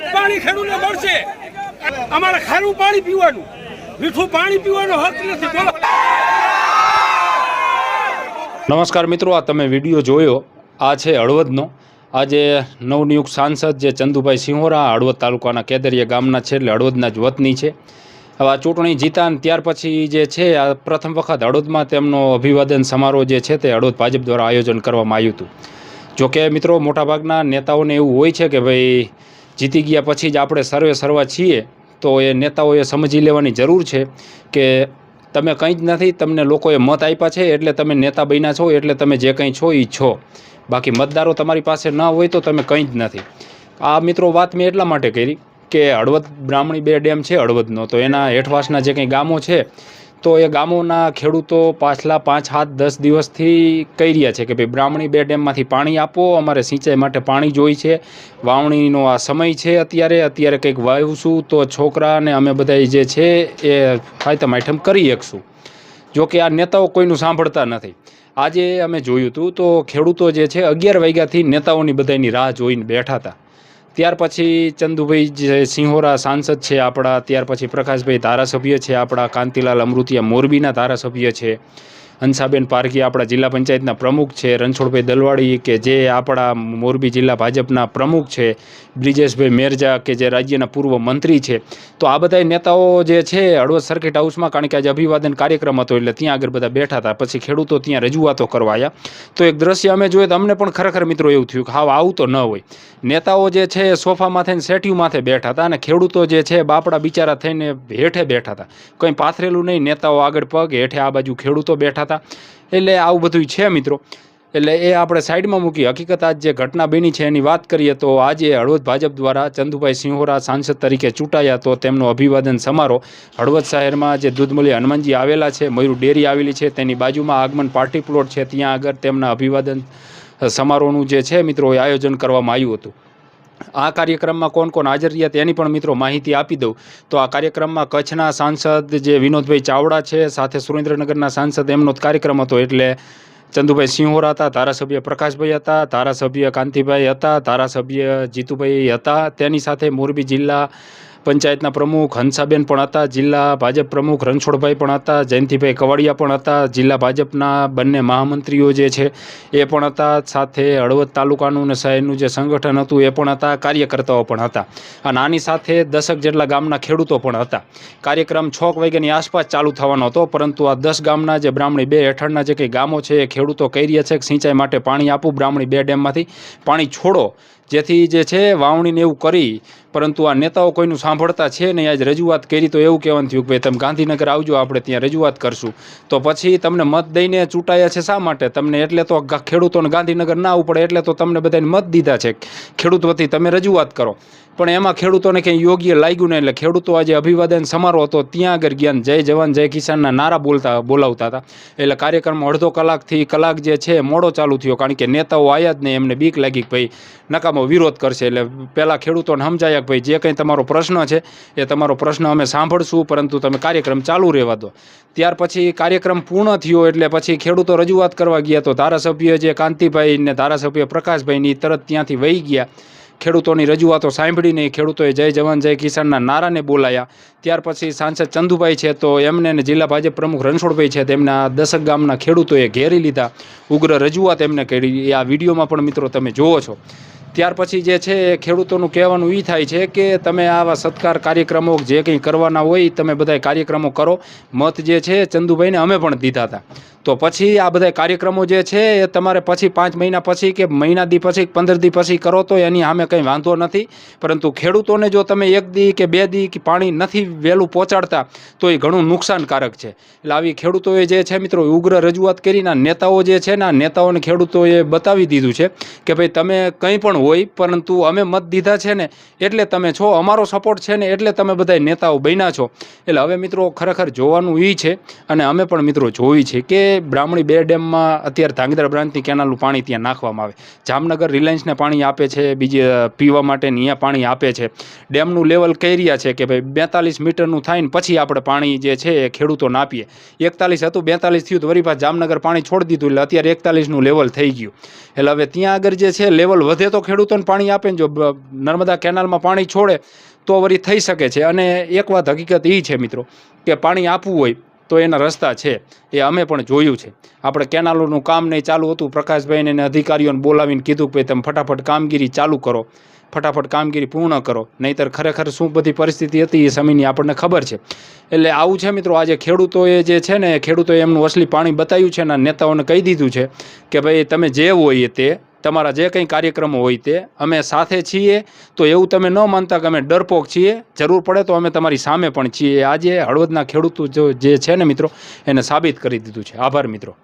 પાણી ખેડૂતને મળશે. અમારે ખારું પાણી પીવાનું. મીઠું પાણી પીવાનો હક નથી. બોલો. નમસ્કાર મિત્રો, આ તમે વીડિયો જોયો. આ છે હળવદનો. આજે નવનિયુક્ત સાંસદ જે ચંદુભાઈ સિંહોરા હળવદ તાલુકાના કેદરિયા ગામના છે, એટલે હળવદના જ વતની છે. હવે આ ચૂંટણી જીતા ત્યાર પછી જે છે, આ પ્રથમ વખત હળવદમાં તેમનો અભિવાદન સમારોહ જે છે, તે હળવદ ભાજપ દ્વારા આયોજન કરવામાં આવ્યું હતું. જોકે મિત્રો, મોટાભાગના નેતાઓને એવું હોય છે કે ભાઈ જીતી ગયા પછી જ આપણે સર્વે સર્વા છીએ, તો એ નેતાઓએ સમજી લેવાની જરૂર છે કે તમે કંઈ જ નથી, તમને લોકોએ મત આપ્યા છે, એટલે તમે નેતા બન્યા છો, એટલે તમે જે કંઈ છો એ છો. બાકી મતદારો તમારી પાસે ન હોય તો તમે કંઈ જ નથી. આ મિત્રો વાત મેં એટલા માટે કરી કે હળવદ બ્રાહ્મણી બે ડેમ છે, હળવદનો. તો એના હેઠવાસના જે કંઈ ગામો છે તો એ ગામોના ખેડૂતો પાછલા પાંચ, સાત, દસ દિવસથી કહી રહ્યા છે કે ભાઈ બ્રાહ્મણી બે ડેમમાંથી પાણી આપો, અમારે સિંચાઈ માટે પાણી જોઈ છે. વાવણીનો આ સમય છે અત્યારે અત્યારે કંઈક વાવશું તો છોકરાને અમે બધા જે છે એ હાયતમ આઈટમ કરી શકશું. જો કે આ નેતાઓ કોઈનું સાંભળતા નથી. આજે અમે જોયું હતું તો ખેડૂતો જે છે અગિયાર વાગ્યાથી નેતાઓની બધાની રાહ જોઈને બેઠા હતા. ત્યાર પછી ચંદુભાઈ જે સિંહોરા સાંસદ છે આપણા, ત્યાર પછી પ્રકાશભાઈ ધારાસભ્ય છે આપણા, કાંતિલાલ અમૃતિયા મોરબીના ધારાસભ્ય છે. હંસાબેન પારકી આપણા જિલ્લા પંચાયતના પ્રમુખ છે. રણછોડભાઈ દલવાડી કે જે આપણા મોરબી જિલ્લા ભાજપના પ્રમુખ છે. બ્રિજેશભાઈ મેરજા કે જે રાજ્યના પૂર્વ મંત્રી છે. તો આ બધા નેતાઓ જે છે હળવદ સર્કિટ હાઉસમાં કારણ કે આજે અભિવાદન કાર્યક્રમ હતો એટલે ત્યાં આગળ બધા બેઠા હતા. પછી ખેડૂતો ત્યાં રજૂઆતો કરવા આવ્યા તો એક દ્રશ્ય અમે જોઈએ તો અમને પણ ખરેખર મિત્રો એવું થયું કે હા આવું તો ન હોય. નેતાઓ જે છે સોફા થઈને સેટ્યુ માથે બેઠા હતા અને ખેડૂતો જે છે બાપડા બિચારા થઈને હેઠે બેઠા હતા. કંઈ પાથરેલું નહીં, નેતાઓ આગળ પગ હેઠે આ બાજુ ખેડૂતો બેઠા હતા. એટલે આવું બધું છે મિત્રો. એટલે એ આપણે સાઈડમાં મૂકી. હકીકત આજ જે ઘટના બની છે એની વાત કરીએ તો આજે હળવદ ભાજપ દ્વારા ચંદુભાઈ સિંહોરા સાંસદ તરીકે ચૂંટાયા તો તેમનો અભિવાદન સમારોહ હળવદ શહેરમાં જે દૂધમૂલ્ય હનુમાનજી આવેલા છે, મયુર ડેરી આવેલી છે, તેની બાજુમાં આગમન પાર્ટી પ્લોટ છે. ત્યાં આગળ તેમના અભિવાદન સમારોહનું જે છે મિત્રો એ આયોજન કરવામાં આવ્યું હતું. આ કાર્યક્રમમાં કોણ કોણ હાજર રહ્યા તેની પણ મિત્રો માહિતી આપી દઉં. તો આ કાર્યક્રમમાં કચ્છના સાંસદ જે વિનોદભાઈ ચાવડા છે, સાથે સુરેન્દ્રનગરના સાંસદ એમનો જ કાર્યક્રમ હતો એટલે ચંદુભાઈ સિંહોરા હતા, ધારાસભ્ય પ્રકાશભાઈ હતા, ધારાસભ્ય કાંતિભાઈ હતા, ધારાસભ્ય જીતુભાઈ હતા. તેની સાથે મોરબી જિલ્લા પંચાયતના પ્રમુખ હંસાબેન પણ હતા, જિલ્લા ભાજપ પ્રમુખ રણછોડભાઈ પણ હતા, જયંતિભાઈ કવાડિયા પણ હતા, જિલ્લા ભાજપના બંને મહામંત્રીઓ જે છે એ પણ હતા, સાથે હળવદ તાલુકાનું અને શહેરનું જે સંગઠન હતું એ પણ હતા, કાર્યકર્તાઓ પણ હતા. અને આની સાથે દસક જેટલા ગામના ખેડૂતો પણ હતા. કાર્યક્રમ છ વાગ્યાની આસપાસ ચાલુ થવાનો હતો, પરંતુ આ દસ ગામના જે બ્રાહ્મણી બે હેઠળના જે કંઈ ગામો છે એ ખેડૂતો કહી રહ્યા છે કે સિંચાઈ માટે પાણી આપું, બ્રાહ્મણી બે ડેમમાંથી પાણી છોડો. જેથી જે છે વાવણીને એવું કરી, પરંતુ આ નેતાઓ કોઈનું સાંભળતા છે ને આજ રજૂઆત કરી તો એવું કહેવાનું થયું કે ભાઈ, તમે ગાંધીનગર આવજો, આપણે ત્યાં રજૂઆત કરશું. તો પછી તમને મત દઈને ચૂંટાયા છે શા માટે? તમને એટલે તો ખેડૂતોને ગાંધીનગર ના આવવું પડે એટલે તો તમને બધાને મત દીધા છે. ખેડૂત વતી તમે રજૂઆત કરો. પણ એમાં ખેડૂતોને કંઈ યોગ્ય લાગ્યું નહીં, એટલે ખેડૂતો આજે અભિવાદન સમારોહ હતો, ત્યાં આગળ ગયા જય જવાન, જય કિસાનના નારા બોલતા, બોલાવતા હતા. એટલે કાર્યક્રમ અડધો કલાકથી કલાક જે છે, મોડો ચાલુ થયો, કારણ કે નેતાઓ આવ્યા જ નહીં, એમને બીક લાગી કે ભાઈ નકામો વિરોધ કરશે. એટલે પહેલાં ખેડૂતોને સમજાયા કે ભાઈ, જે કંઈ તમારો પ્રશ્ન છે. એ તમારો પ્રશ્ન અમે સાંભળશું, પરંતુ તમે કાર્યક્રમ ચાલુ રહેવા દો. ત્યાર પછી કાર્યક્રમ પૂર્ણ થયો એટલે પછી ખેડૂતો રજૂઆત કરવા ગયા તો ધારાસભ્ય જે કાંતિભાઈ ને ધારાસભ્ય પ્રકાશભાઈની તરત ત્યાંથી વહી ગયા. ખેડૂતોની રજૂઆતો સાંભળીને ખેડૂતોએ જય જવાન, જય કિસાનના નારાને બોલાયા. ત્યાર પછી સાંસદ ચંદુભાઈ છે તો એમને જિલ્લા ભાજપ પ્રમુખ રણછોડભાઈ છે તેમના દશક ગામના ખેડૂતોએ ઘેરી લીધા. ઉગ્ર રજૂઆત એમને કરી. આ વિડીયોમાં પણ મિત્રો તમે જુઓ છો. ત્યાર પછી જે છે એ ખેડૂતોનું કહેવાનું એ થાય છે કે તમે આવા સત્કાર કાર્યક્રમો જે કંઈ કરવાના હોય તમે બધા કાર્યક્રમો કરો. મત જે છે ચંદુભાઈને અમે પણ દીધા હતા. તો પછી આ બધા કાર્યક્રમો જે છે એ તમારે પછી પાંચ મહિના પછી કે મહિના દી પછી પંદર દી પછી કરો તો એની સામે કંઈ વાંધો નથી. પરંતુ ખેડૂતોને જો તમે એક દી કે બે દી કે પાણી નથી વહેલું પહોંચાડતા, તો એ ઘણું નુકસાનકારક છે. એટલે આવી ખેડૂતોએ જે છે મિત્રો ઉગ્ર રજૂઆત કરીને નેતાઓ જે છે ને નેતાઓને ખેડૂતોએ બતાવી દીધું છે કે ભાઈ તમે કંઈ પણ હોય, પરંતુ અમે મત દીધા છે ને એટલે તમે છો, અમારો સપોર્ટ છે ને એટલે તમે બધા નેતાઓ બન્યા છો. એટલે હવે મિત્રો ખરેખર જોવાનું એ છે અને અમે પણ મિત્રો જોઈ છે કે બ્રાહ્મણી બે ડેમમાં અત્યારે ધાંગધ્રા બ્રાન્ચની કેનાલનું પાણી ત્યાં નાખવામાં આવે. જામનગર રિલાયન્સને પાણી આપે છે, બીજે પીવા માટે અહીંયા પાણી આપે છે. ડેમનું લેવલ કહી રહ્યા છે કે ભાઈ બેતાલીસ મીટરનું થાય ને પછી આપણે પાણી જે છે એ ખેડૂતોને આપીએ. એકતાલીસ હતું, બેતાલીસ થયું તો વરી પાછ જામનગર પાણી છોડી દીધું એટલે અત્યારે એકતાલીસનું લેવલ થઈ ગયું. એટલે હવે ત્યાં આગળ જે છે લેવલ વધે તો ખેડૂતોને પાણી આપે ને જો નર્મદા કેનાલમાં પાણી છોડે તો વળી થઈ શકે છે. અને એક વાત હકીકત એ છે મિત્રો કે પાણી આપવું હોય તો એના રસ્તા છે, એ અમે પણ જોયું છે. આપણે કેનાલોનું કામ નહીં ચાલુ હતું, પ્રકાશભાઈને અને અધિકારીઓને બોલાવીને કીધું કે તમે ફટાફટ કામગીરી ચાલુ કરો, ફટાફટ કામગીરી પૂર્ણ કરો, નહીંતર ખરેખર શું બધી પરિસ્થિતિ હતી એ સમયની આપણને ખબર છે. એટલે આવું છે મિત્રો, આજે ખેડૂતોએ જે છે ને, ખેડૂતોએ એમનું અસલી પાણી બતાવ્યું છે અને નેતાઓને કહી દીધું છે કે ભાઈ તમે જે હોય તે તમારા જે કંઈ કાર્યક્રમો હોય તે અમે સાથે છીએ. તો એવું તમે ન માનતા કે અમે ડરપોક છીએ. જરૂર પડે તો અમે તમારી સામે પણ છીએ. આજે હળવદના ખેડૂતો જે છે ને મિત્રો, એને સાબિત કરી દીધું છે. આભાર મિત્રો.